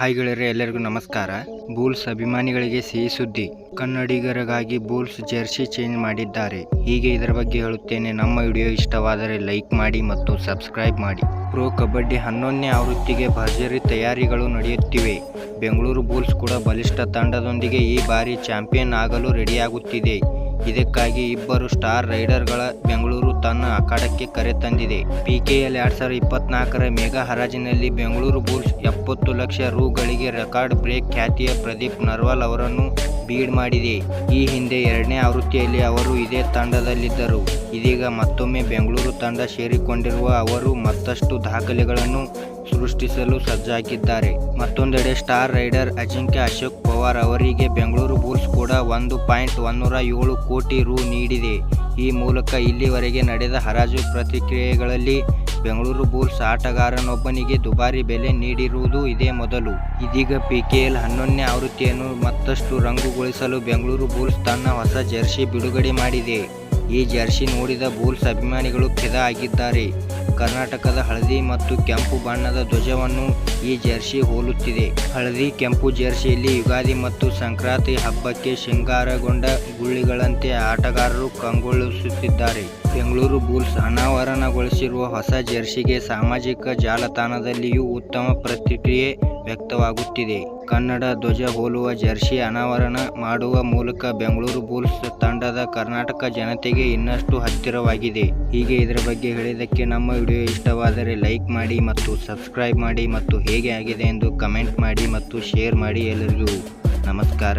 Hi ಗೆಳೆಯರೇ, ಎಲ್ಲರಿಗೂ ನಮಸ್ಕಾರ. ಬೂಲ್ಸ್ ಅಭಿಮಾನಿಗಳಿಗೆ ಸಿಹಿ ಸುದ್ದಿ. ಕನ್ನಡಿಗರಿಗಾಗಿ ಬೂಲ್ಸ್ ಜೆರ್ಸಿ ಚೇಂಜ್ ಮಾಡಿದ್ದಾರೆ. ಹೀಗೆ ಇದರ ಬಗ್ಗೆ ಹೇಳುತ್ತೇನೆ. ನಮ್ಮ ವಿಡಿಯೋ ಇಷ್ಟವಾದರೆ ಲೈಕ್ ಮಾಡಿ ಮತ್ತು ಸಬ್ಸ್ಕ್ರೈಬ್ ಮಾಡಿ. ಪ್ರೋ ಕಬಡ್ಡಿ ಹನ್ನೊಂದನೇ ಆವೃತ್ತಿಗೆ ಭರ್ಜರಿ ತಯಾರಿಗಳು ನಡೆಯುತ್ತಿವೆ. ಬೆಂಗಳೂರು ಬೂಲ್ಸ್ ಕೂಡ ಬಲಿಷ್ಠ ತಂಡದೊಂದಿಗೆ ಈ ಬಾರಿ ಚಾಂಪಿಯನ್ ಆಗಲು ರೆಡಿಯಾಗುತ್ತಿದೆ. ಇದಕ್ಕಾಗಿ ಇಬ್ಬರು ಸ್ಟಾರ್ ರೈಡರ್ಗಳ ಬೆಂಗಳೂರು ತನ್ನ ಅಖಾಡಕ್ಕೆ ಕರೆತಂದಿದೆ ಪಿಕೆಎಲ್ ಎರಡ್ ಸಾವಿರದ ಇಪ್ಪತ್ನಾಲ್ಕರ ಮೆಗಾ ಹರಾಜಿನಲ್ಲಿ ಬೆಂಗಳೂರು ಬುಲ್ಸ್ ಎಪ್ಪತ್ತು ಲಕ್ಷ ರೂಗಳಿಗೆ ರೆಕಾರ್ಡ್ ಬ್ರೇಕ್ ಖ್ಯಾತಿಯ ಪ್ರದೀಪ್ ನರ್ವಾಲ್ ಅವರನ್ನು ಬೀಡ್ ಮಾಡಿದೆ. ಈ ಹಿಂದೆ ಎರಡನೇ ಆವೃತ್ತಿಯಲ್ಲಿ ಅವರು ಇದೇ ತಂಡದಲ್ಲಿದ್ದರು. ಇದೀಗ ಮತ್ತೊಮ್ಮೆ ಬೆಂಗಳೂರು ತಂಡ ಸೇರಿಕೊಂಡಿರುವ ಅವರು ಮತ್ತಷ್ಟು ದಾಖಲೆಗಳನ್ನು ಸೃಷ್ಟಿಸಲು ಸಜ್ಜಾಗಿದ್ದಾರೆ. ಮತ್ತೊಂದೆಡೆ ಸ್ಟಾರ್ ರೈಡರ್ ಅಜಿಂಕ್ಯ ಅಶೋಕ್ ಪವಾರ್ ಅವರಿಗೆ ಬೆಂಗಳೂರು ಬುಲ್ಸ್ ಕೂಡ ಒಂದು ಪಾಯಿಂಟ್ ಒಂದೂರ ಏಳು ಕೋಟಿ ರು ನೀಡಿದೆ. ಈ ಮೂಲಕ ಇಲ್ಲಿವರೆಗೆ ನಡೆದ ಹರಾಜು ಪ್ರತಿಕ್ರಿಯೆಗಳಲ್ಲಿ ಬೆಂಗಳೂರು ಬುಲ್ಸ್ ಆಟಗಾರನೊಬ್ಬನಿಗೆ ದುಬಾರಿ ಬೆಲೆ ನೀಡಿರುವುದು ಇದೇ ಮೊದಲು. ಇದೀಗ ಪಿಕೆಎಲ್ ಹನ್ನೊಂದನೇ ಆವೃತ್ತಿಯನ್ನು ಮತ್ತಷ್ಟು ರಂಗುಗೊಳಿಸಲು ಬೆಂಗಳೂರು ಬುಲ್ಸ್ ತನ್ನ ಹೊಸ ಜೆರ್ಸಿ ಬಿಡುಗಡೆ ಮಾಡಿದೆ. ಈ ಜರ್ಸಿ ನೋಡಿದ ಬುಲ್ಸ್ ಅಭಿಮಾನಿಗಳು ಫಿದಾ ಆಗಿದ್ದಾರೆ. ಕರ್ನಾಟಕದ ಹಳದಿ ಮತ್ತು ಕೆಂಪು ಬಣ್ಣದ ಧ್ವಜವನ್ನು ಈ ಜರ್ಸಿ ಹೋಲುತ್ತಿದೆ. ಹಳದಿ, ಕೆಂಪು ಜರ್ಸಿಯಲ್ಲಿ ಯುಗಾದಿ ಮತ್ತು ಸಂಕ್ರಾಂತಿ ಹಬ್ಬಕ್ಕೆ ಶೃಂಗಾರಗೊಂಡ ಗುಳ್ಳಿಗಳಂತೆ ಆಟಗಾರರು ಕಂಗೊಳಿಸುತ್ತಿದ್ದಾರೆ. ಬೆಂಗಳೂರು ಬೂಲ್ಸ್ ಅನಾವರಣಗೊಳಿಸಿರುವ ಹೊಸ ಜರ್ಸಿಗೆ ಸಾಮಾಜಿಕ ಜಾಲತಾಣದಲ್ಲಿಯೂ ಉತ್ತಮ ಪ್ರತಿಕ್ರಿಯೆ ವ್ಯಕ್ತವಾಗುತ್ತಿದೆ. ಕನ್ನಡ ಧ್ವಜ ಹೋಲುವ ಜರ್ಸಿ ಅನಾವರಣ ಮಾಡುವ ಮೂಲಕ ಬೆಂಗಳೂರು ಬುಲ್ಸ್ ತಂಡದ ಕರ್ನಾಟಕ ಜನತೆಗೆ ಇನ್ನಷ್ಟು ಹತ್ತಿರವಾಗಿದೆ. ಹೀಗೆ ಇದರ ಬಗ್ಗೆ ಹೇಳಿದ್ದಕ್ಕೆ ನಮ್ಮ ವಿಡಿಯೋ ಇಷ್ಟವಾದರೆ ಲೈಕ್ ಮಾಡಿ ಮತ್ತು ಸಬ್ಸ್ಕ್ರೈಬ್ ಮಾಡಿ ಮತ್ತು ಹೇಗೆ ಆಗಿದೆ ಎಂದು ಕಮೆಂಟ್ ಮಾಡಿ ಮತ್ತು ಶೇರ್ ಮಾಡಿ ಎಲ್ಲರಿಗೂ ನಮಸ್ಕಾರ.